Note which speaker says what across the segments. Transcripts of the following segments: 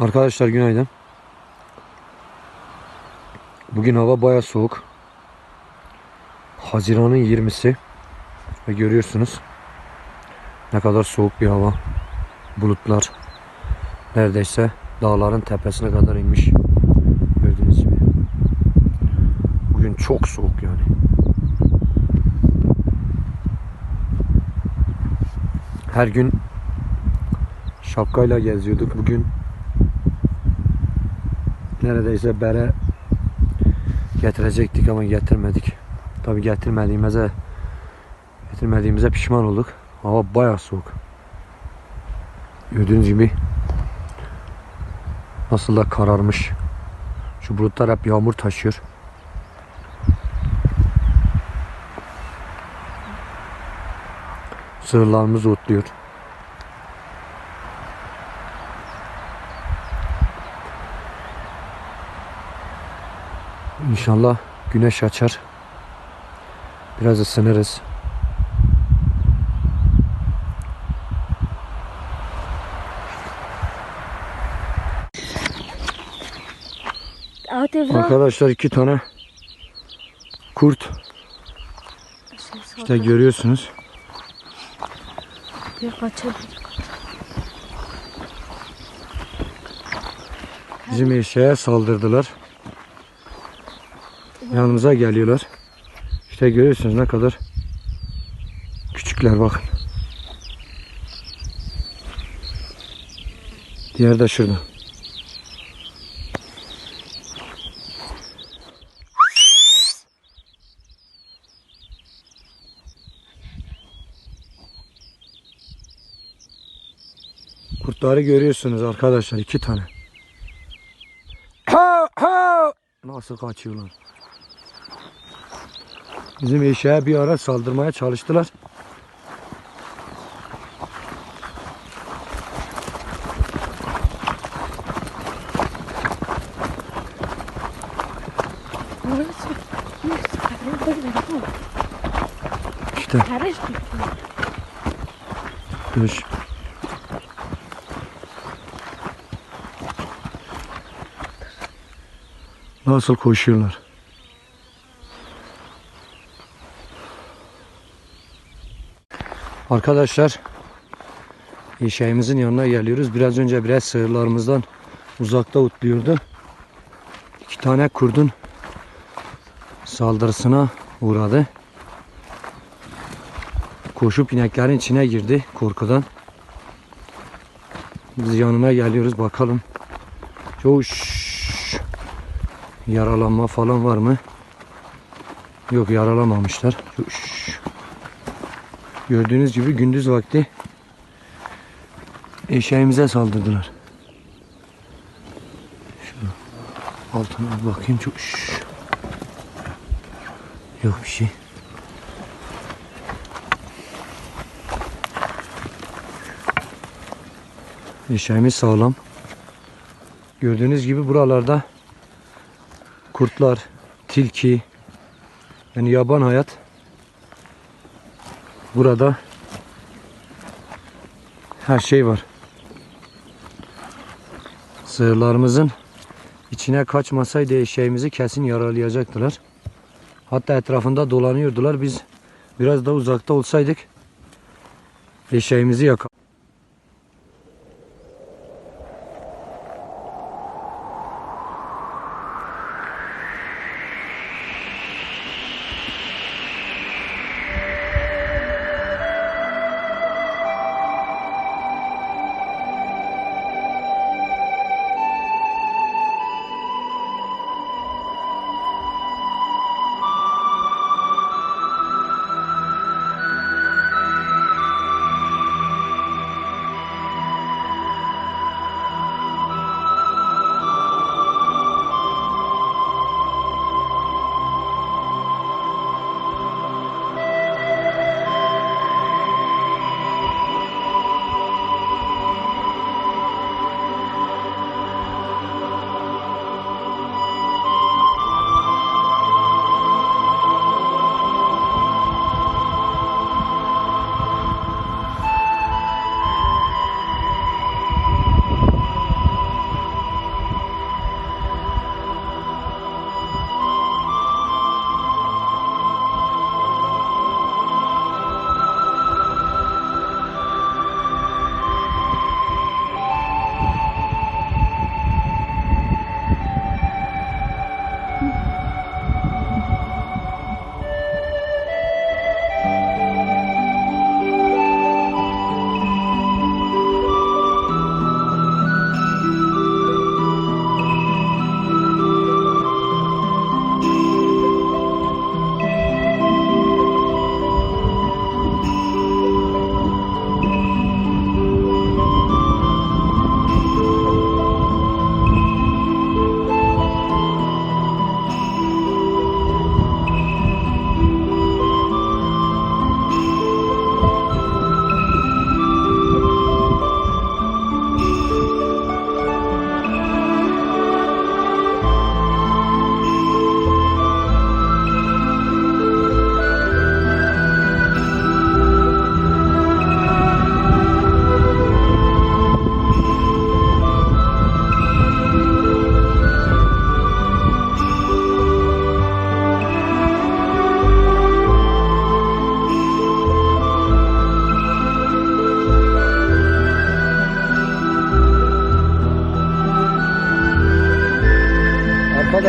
Speaker 1: Arkadaşlar günaydın. Bugün hava baya soğuk. Haziran'ın 20'si. Ve görüyorsunuz ne kadar soğuk bir hava. Bulutlar neredeyse dağların tepesine kadar inmiş. Gördüğünüz gibi. Bugün çok soğuk yani. Her gün şapkayla geziyorduk. Bugün neredeyse bere getirecektik ama getirmedik. Tabi getirmediğimize getirmediğimize pişman olduk. Hava bayağı soğuk. Gördüğünüz gibi nasıl da kararmış. Şu bulutlar hep yağmur taşıyor. Sığırlarımız otluyor. İnşallah güneş açar. Biraz ısınırız. Arkadaşlar iki tane kurt işte görüyorsunuz. Bizim eşeğe saldırdılar. Yanımıza geliyorlar. İşte görüyorsunuz ne kadar küçükler bakın. Diğer de şurada. Kurtları görüyorsunuz arkadaşlar iki tane. Nasıl kaçıyorlar? Bizim eşeğe bir ara saldırmaya çalıştılar. İşte. Düş. Nasıl koşuyorlar? Arkadaşlar eşeğimizin yanına geliyoruz. Biraz önce biraz sığırlarımızdan uzakta otluyordu. İki tane kurdun saldırısına uğradı. Koşup ineklerin içine girdi korkudan. Biz yanına geliyoruz bakalım. Coş. Yaralanma falan var mı? Yok yaralamamışlar. Coş. Gördüğünüz gibi gündüz vakti eşeğimize saldırdılar. Şunu altına bakayım. Coş. Yok bir şey. Eşeğimiz sağlam. Gördüğünüz gibi buralarda kurtlar, tilki, yani yaban hayat burada her şey var. Sığırlarımızın içine kaçmasaydı eşeğimizi kesin yaralayacaktılar. Hatta etrafında dolanıyordular. Biz biraz daha uzakta olsaydık eşeğimizi yakalaırdık.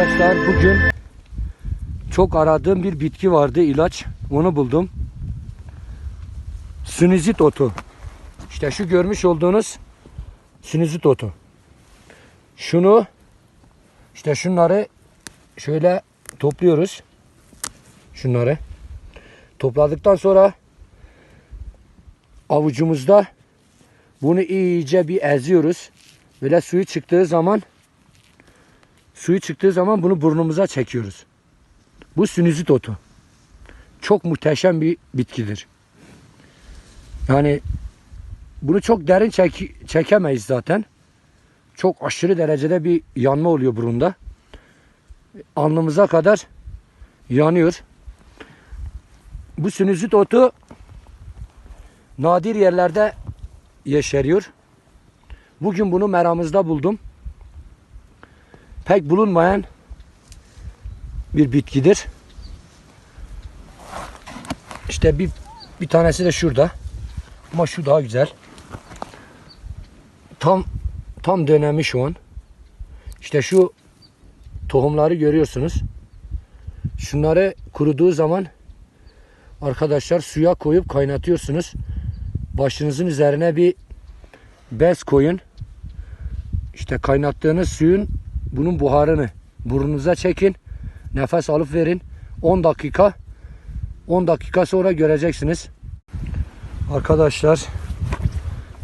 Speaker 1: Arkadaşlar bugün çok aradığım bir bitki vardı ilaç. Onu buldum. Sinüzit otu. İşte şu görmüş olduğunuz sinüzit otu. Şunu işte şunları şöyle topluyoruz. Şunları. Topladıktan sonra avucumuzda bunu iyice bir eziyoruz. Böyle suyu çıktığı zaman suyu çıktığı zaman bunu burnumuza çekiyoruz. Bu sinüzit otu. Çok muhteşem bir bitkidir. Yani bunu çok derin çek çekemeyiz zaten. Çok aşırı derecede bir yanma oluyor burunda. Alnımıza kadar yanıyor. Bu sinüzit otu nadir yerlerde yeşeriyor. Bugün bunu meramızda buldum. Pek bulunmayan bir bitkidir. İşte bir bir tanesi de şurada. Ama şu daha güzel. Tam tam dönemi şu an. İşte şu tohumları görüyorsunuz. Şunları kuruduğu zaman arkadaşlar suya koyup kaynatıyorsunuz. Başınızın üzerine bir bez koyun. İşte kaynattığınız suyun bunun buharını burnunuza çekin. Nefes alıp verin. 10 dakika 10 dakika sonra göreceksiniz. Arkadaşlar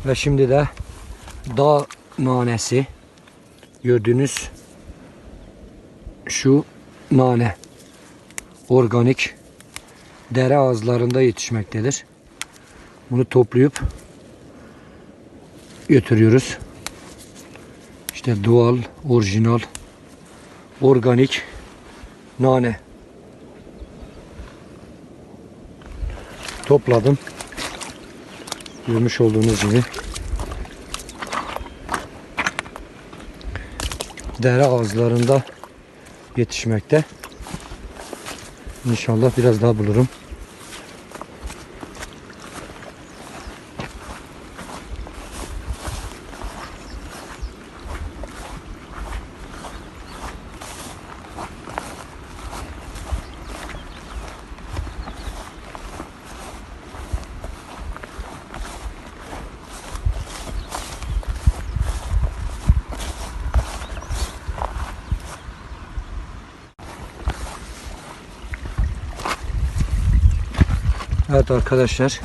Speaker 1: ve şimdi de dağ nanesi gördüğünüz şu nane organik dere ağızlarında yetişmektedir. Bunu toplayıp götürüyoruz. İşte doğal, orijinal, organik nane. Topladım. Görmüş olduğunuz gibi. Dere ağızlarında yetişmekte. İnşallah biraz daha bulurum. Evet arkadaşlar.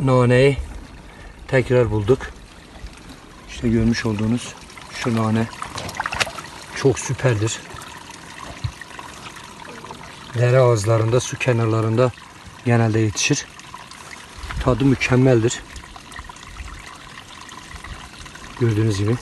Speaker 1: Naneyi tekrar bulduk. İşte görmüş olduğunuz şu nane çok süperdir. Dere ağızlarında, su kenarlarında genelde yetişir. Tadı mükemmeldir. Gördüğünüz gibi.